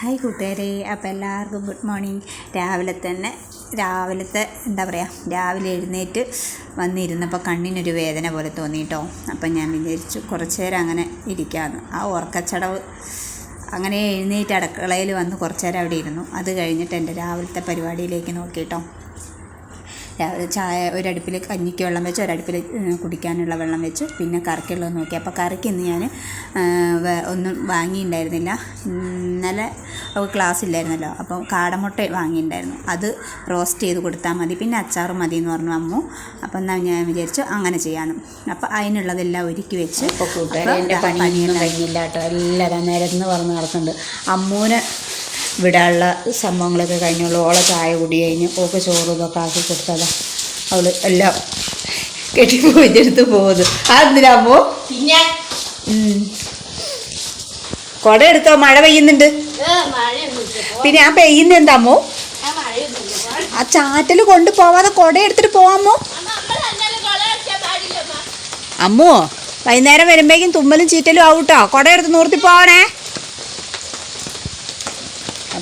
Hi കൂട്ടുകാരെ അപ്പോൾ എല്ലാവർക്കും ഗുഡ് മോർണിംഗ്. രാവിലെ തന്നെ രാവിലത്തെ എന്താ പറയുക രാവിലെ എഴുന്നേറ്റ് വന്നിരുന്നപ്പോൾ കണ്ണിനൊരു വേദന പോലെ തോന്നിയിട്ടോ അപ്പം ഞാൻ വിചാരിച്ചു കുറച്ച് നേരം അങ്ങനെ ഇരിക്കാമെന്ന് ആ ഉറക്കച്ചടവ് അങ്ങനെ എഴുന്നേറ്റ് അടുക്കളയിൽ വന്ന് കുറച്ച് നേരം അവിടെ ഇരുന്നു. അത് കഴിഞ്ഞിട്ട് എന്റെ രാവിലത്തെ പരിപാടിയിലേക്ക് നോക്കിയിട്ടോ ചായ ഒരടുപ്പിൽ കഞ്ഞിക്ക് വെള്ളം വെച്ച് ഒരടുപ്പിൽ കുടിക്കാനുള്ള വെള്ളം വെച്ച് പിന്നെ കറിക്കുള്ളത് നോക്കി. അപ്പോൾ കറിക്ക് ഇന്ന് ഞാൻ ഒന്നും വാങ്ങിയിട്ടുണ്ടായിരുന്നില്ല ഇന്നലെ ക്ലാസ് ഇല്ലായിരുന്നല്ലോ അപ്പോൾ കാടമുട്ട വാങ്ങിയിട്ടുണ്ടായിരുന്നു അത് റോസ്റ്റ് ചെയ്ത് കൊടുത്താൽ മതി. പിന്നെ അച്ചാറും മതി എന്ന് പറഞ്ഞു അമ്മു. അപ്പം എന്നാൽ ഞാൻ വിചാരിച്ചു അങ്ങനെ ചെയ്യാമെന്ന് അപ്പോൾ അതിനുള്ളതെല്ലാം ഒരുക്കി വെച്ച് പണിയൊന്നും കഴിഞ്ഞില്ല കേട്ടോ. എല്ലാവരും നേരത്തുനിന്ന് പറഞ്ഞ് നടക്കുന്നുണ്ട്. അമ്മൂനെ വിടാനുള്ള സംഭവങ്ങളൊക്കെ കഴിഞ്ഞുള്ളൂ. ഓളെ ചായ കുടി കഴിഞ്ഞ് ഓക്ക് ചോറ് ഇതൊക്കെ ആക്കി കൊടുത്തതാ. അവൾ എല്ലാം കെട്ടിപ്പോയിട്ടെടുത്ത് പോകുന്നു അതെന്തിനാമോ പിന്നെ? കുട എടുത്തോ? മഴ പെയ്യുന്നുണ്ട്. പിന്നെ ആ പെയ്യുന്ന എന്താമോ ആ ചാറ്റൽ കൊണ്ട് പോവാതെ കുട എടുത്തിട്ട് പോവാമോ അമ്മോ. വൈകുന്നേരം വരുമ്പോഴേക്കും തുമ്മലും ചീറ്റലും ആവൂട്ടോ? കുട എടുത്ത് നൂർത്തി പോവണേ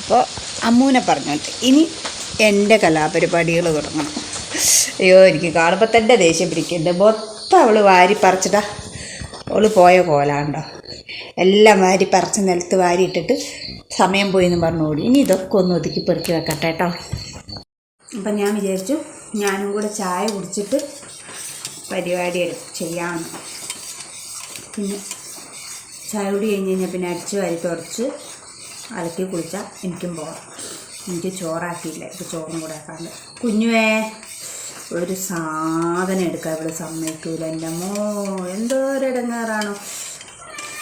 അപ്പോൾ അമ്മൂനെ പറഞ്ഞോട്ടെ. ഇനി എന്റെ കലാപരിപാടികൾ തുടങ്ങണം. അയ്യോ എനിക്ക് കാണുമ്പോൾ തന്നെ ദേഷ്യം പിടിക്കുന്നുണ്ട്. മൊത്തം അവൾ വാരി പറിച്ചിട്ടാ അവൾ പോയ കോലാണ്ടോ. എല്ലാം വാരി പറിച്ച് നിലത്ത് വാരി ഇട്ടിട്ട് സമയം പോയി എന്ന് പറഞ്ഞു ഇനി ഇതൊക്കെ ഒന്ന് ഒതുക്കി പെറുക്കി വെക്കട്ടെ കേട്ടോ. അപ്പം ഞാൻ വിചാരിച്ചു ഞാനും കൂടെ ചായ കുടിച്ചിട്ട് പരിപാടി ചെയ്യാമെന്ന്. പിന്നെ ചായ കൂടി കഴിഞ്ഞ് കഴിഞ്ഞാൽ പിന്നെ അടിച്ച് വാരി തുടച്ച് അലക്കി കുളിച്ചാൽ എനിക്കും പോകാം എനിക്ക് ചോറാക്കിയില്ല. ഇപ്പോൾ ചോറും കൂടെ ആക്കാണ്ട് കുഞ്ഞുവേ ഒരു സാധനം എടുക്കാൻ ഇവിടെ സമ്മതിക്കൂല. എന്റെ അമ്മോ എന്തോരിടങ്ങാറാണോ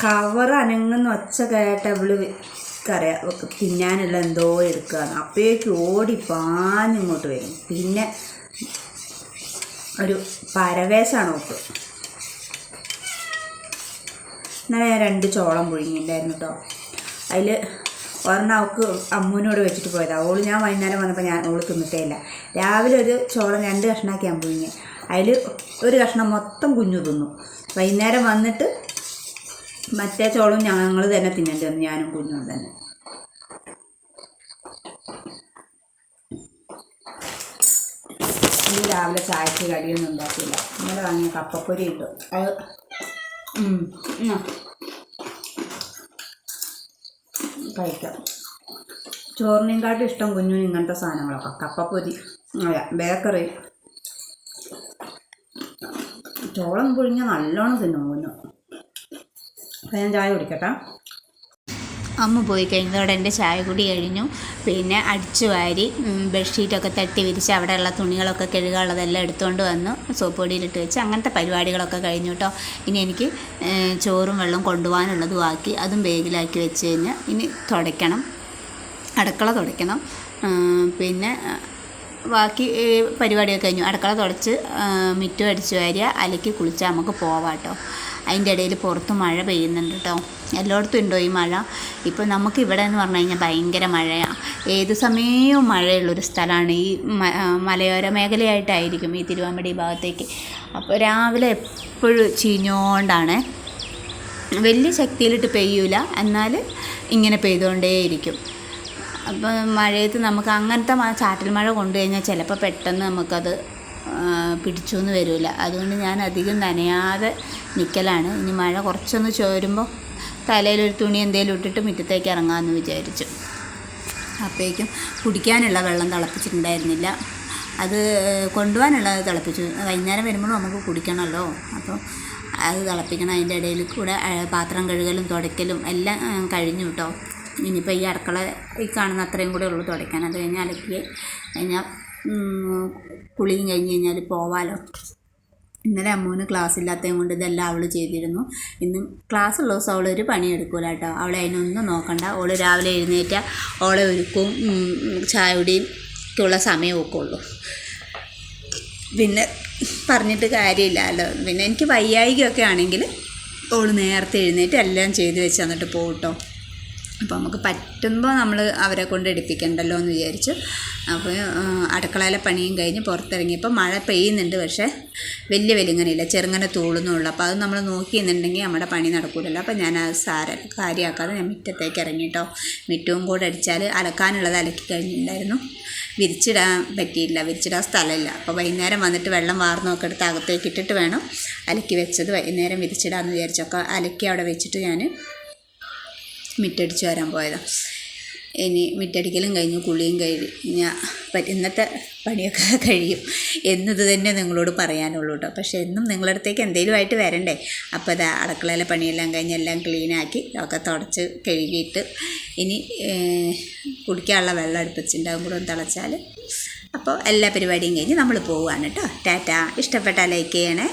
കവർ അനങ്ങുന്ന ഒച്ച കേട്ട ഇവൾ കറിയാം തിന്നാനുള്ള എന്തോ എടുക്കുകയാണ് അപ്പോഴേക്ക് ഓടി പാഞ്ഞിങ്ങോട്ട് വരും. പിന്നെ ഒരു പരവേശാണ് ഓക്ക്. ഇന്നലെ ഞാൻ രണ്ട് ചോളം പുഴുങ്ങിയിട്ടുണ്ടായിരുന്നു കേട്ടോ അതിൽ ഒരെണ്ണം അവൾക്ക് അമ്മൂനോട് വെച്ചിട്ട് പോയതാണ് ഓൾ ഞാൻ വൈകുന്നേരം വന്നപ്പോൾ ഞാൻ ഓൾ തിന്നിട്ടേ ഇല്ല രാവിലെ ഒരു ചോളം രണ്ട് കഷ്ണമാക്കി പുഴുങ്ങി അതിൽ ഒരു കഷ്ണം മൊത്തം കുഞ്ഞു തിന്നു. വൈകുന്നേരം വന്നിട്ട് മറ്റേ ചോളം ഞങ്ങൾ തന്നെ തിന്നേണ്ടി വന്നു ഞാനും കുഞ്ഞും തന്നെ. ഇന്ന് രാവിലെ ചായക്ക് കടിയൊന്നും ഉണ്ടാക്കിയില്ല. ഇന്നലെ വാങ്ങിയ കപ്പപ്പൊരി ഇട്ടു. അത് കഴിക്കാം. ചോറിനെക്കാട്ടും ഇഷ്ടം കുഞ്ഞിന് ഇങ്ങനത്തെ സാധനങ്ങളൊക്കെ കപ്പപ്പൊരി അല്ല ബേക്കറി. ചോളം പുഴിഞ്ഞ നല്ലോണം തിന്നും കുഞ്ഞു. അപ്പം ഞാൻ ചായ കുടിക്കട്ടെ. അമ്മ പോയി കഴിഞ്ഞതോടെ എന്റെ ചായ കുടി കഴിഞ്ഞു. പിന്നെ അടിച്ചു വാരി ബെഡ്ഷീറ്റൊക്കെ തട്ടി വിരിച്ച് അവിടെയുള്ള തുണികളൊക്കെ കഴുകാനുള്ളതെല്ലാം എടുത്തുകൊണ്ട് വന്നു. സോപ്പ് പൊടിയിലിട്ട് വെച്ച്. അങ്ങനത്തെ പരിപാടികളൊക്കെ കഴിഞ്ഞു കേട്ടോ. ഇനി എനിക്ക് ചോറും വെള്ളം കൊണ്ടുപോകാനുള്ളതും ആക്കി അതും ബേഗിലാക്കി വെച്ച് കഴിഞ്ഞാൽ ഇനി തുടയ്ക്കണം. അടുക്കള തുടയ്ക്കണം. പിന്നെ ബാക്കി പരിപാടിയൊക്കെ കഴിഞ്ഞു. അടുക്കള തുടച്ച് മിറ്റും അടിച്ചു വാരിയ അലക്കി കുളിച്ചാൽ നമുക്ക് പോവാം കേട്ടോ അതിന്റെ ഇടയിൽ പുറത്ത് മഴ പെയ്യുന്നുണ്ട് കേട്ടോ എല്ലായിടത്തും ഉണ്ടോ ഈ മഴ? ഇപ്പോൾ നമുക്ക് ഇവിടെ എന്ന് പറഞ്ഞു കഴിഞ്ഞാൽ ഭയങ്കര മഴയാണ് ഏത് സമയവും മഴയുള്ളൊരു സ്ഥലമാണ്. ഈ മലയോര മേഖലയായിട്ടായിരിക്കും ഈ തിരുവാമ്പടി ഭാഗത്തേക്ക്. അപ്പോൾ രാവിലെ എപ്പോഴും ചീഞ്ഞോണ്ടാണ്. വലിയ ശക്തിയിലിട്ട് പെയ്യൂല. എന്നാൽ ഇങ്ങനെ പെയ്തുകൊണ്ടേയിരിക്കും. അപ്പോൾ മഴയത്ത് നമുക്ക് അങ്ങനത്തെ ചാറ്റൽ മഴ കൊണ്ടു കഴിഞ്ഞാൽ ചിലപ്പോൾ പെട്ടെന്ന് നമുക്കത് പിടിച്ചൊന്നും വരില്ല അതുകൊണ്ട് ഞാൻ അധികം നനയാതെ നിൽക്കലാണ് ഇനി മഴ കുറച്ചൊന്ന് ചോരുമ്പോൾ തലയിലൊരു തുണി എന്തെങ്കിലും ഇട്ടിട്ട് മുറ്റത്തേക്ക് ഇറങ്ങാമെന്ന് വിചാരിച്ചു. അപ്പോഴേക്കും കുടിക്കാനുള്ള വെള്ളം തിളപ്പിച്ചിട്ടുണ്ടായിരുന്നില്ല. അത് കൊണ്ടുപോകാനുള്ളത് തിളപ്പിച്ചു. വൈകുന്നേരം വരുമ്പോൾ നമുക്ക് കുടിക്കണമല്ലോ. അപ്പോൾ അത് തിളപ്പിക്കണം. അതിന്റെ ഇടയിൽ കൂടെ പാത്രം കഴുകലും തുടയ്ക്കലും എല്ലാം കഴിഞ്ഞു കേട്ടോ. ഇനിയിപ്പോൾ ഈ അടുക്കള ഈ കാണുന്ന അത്രയും കൂടെ ഉള്ളൂ തുടയ്ക്കാൻ. അത് കഴിഞ്ഞാൽ അലക്കി കഴിഞ്ഞാൽ കുളിയും കഴിഞ്ഞ് കഴിഞ്ഞാൽ പോവാലോ. ഇന്നലെ അമ്മൂന് ക്ലാസ് ഇല്ലാത്തതും കൊണ്ട് ഇതെല്ലാം അവൾ ചെയ്തിരുന്നു. ഇന്ന് ക്ലാസ് ഉള്ള ദിവസം അവൾ ഒരു പണി എടുക്കൂല കേട്ടോ. അവളെ അതിനൊന്നും നോക്കണ്ട. അവൾ രാവിലെ എഴുന്നേറ്റ അവളെ ഒരുക്കും ചായയുടെയും കുടിക്കുള്ള സമയമൊക്കെ ഉള്ളു പിന്നെ പറഞ്ഞിട്ട് കാര്യമില്ലല്ലോ. പിന്നെ എനിക്ക് വയ്യായികയൊക്കെ ആണെങ്കിൽ അവൾ നേരത്തെ എഴുന്നേറ്റ് എല്ലാം ചെയ്ത് വെച്ച് തന്നിട്ട് പോകും കേട്ടോ. അപ്പോൾ നമുക്ക് പറ്റുമ്പോൾ നമ്മൾ അവരെ കൊണ്ട് എടുപ്പിക്കണ്ടല്ലോ എന്ന് വിചാരിച്ചു. അപ്പോൾ അടുക്കളയിലെ പണിയും കഴിഞ്ഞ് പുറത്തിറങ്ങിയപ്പോൾ മഴ പെയ്യുന്നുണ്ട്. പക്ഷേ വലിയ ഇല്ല. ചെറുങ്ങനെ തൂളുന്നുള്ളൂ. അപ്പോൾ അത് നമ്മൾ നോക്കിയെന്നുണ്ടെങ്കിൽ നമ്മുടെ പണി നടക്കൂലല്ലോ. അപ്പോൾ ഞാൻ ആ സാര കാര്യമാക്കാതെ ഞാൻ മുറ്റത്തേക്ക് ഇറങ്ങിട്ടോ. മുറ്റവും കൂടെ അടിച്ചാൽ അലക്കാനുള്ളത് അലക്കി കഴിഞ്ഞിട്ടുണ്ടായിരുന്നു. വിരിച്ചിടാൻ പറ്റിയില്ല. വിരിച്ചിടാൻ സ്ഥലമില്ല. അപ്പോൾ വൈകുന്നേരം വന്നിട്ട് വെള്ളം വാർന്നൊക്കെ എടുത്ത് അകത്തേക്ക് ഇട്ടിട്ട് വേണം അലക്കി വെച്ചത്. വൈകുന്നേരം വിരിച്ചിടാമെന്ന് വിചാരിച്ചൊക്കെ അലക്കി അവിടെ വെച്ചിട്ട് ഞാൻ മിറ്റടിച്ച് വരാൻ പോയതാണ് ഇനി മിറ്റടിക്കലും കഴിഞ്ഞു കുളിയും കഴിഞ്ഞ ഇന്നത്തെ പണിയൊക്കെ കഴിയും. എന്നത് തന്നെ നിങ്ങളോട് പറയാനുള്ളൂ കേട്ടോ പക്ഷേ എന്നും നിങ്ങളുടെ അടുത്തേക്ക് എന്തെങ്കിലും ആയിട്ട് വരണ്ടേ? അപ്പോൾ അത് അടുക്കളയിലെ പണിയെല്ലാം കഴിഞ്ഞ് എല്ലാം ക്ലീനാക്കി ഒക്കെ തുടച്ച് കഴുകിയിട്ട് ഇനി കുടിക്കാനുള്ള വെള്ളം അടുപ്പിച്ചിട്ടുണ്ടാകും കൂടെ ഒന്ന് തിളച്ചാൽ അപ്പോൾ എല്ലാ പരിപാടിയും കഴിഞ്ഞ് നമ്മൾ പോവുകയാണ് കേട്ടോ ടാറ്റ. ഇഷ്ടപ്പെട്ടാൽ ലൈക്ക് ചെയ്യണേ.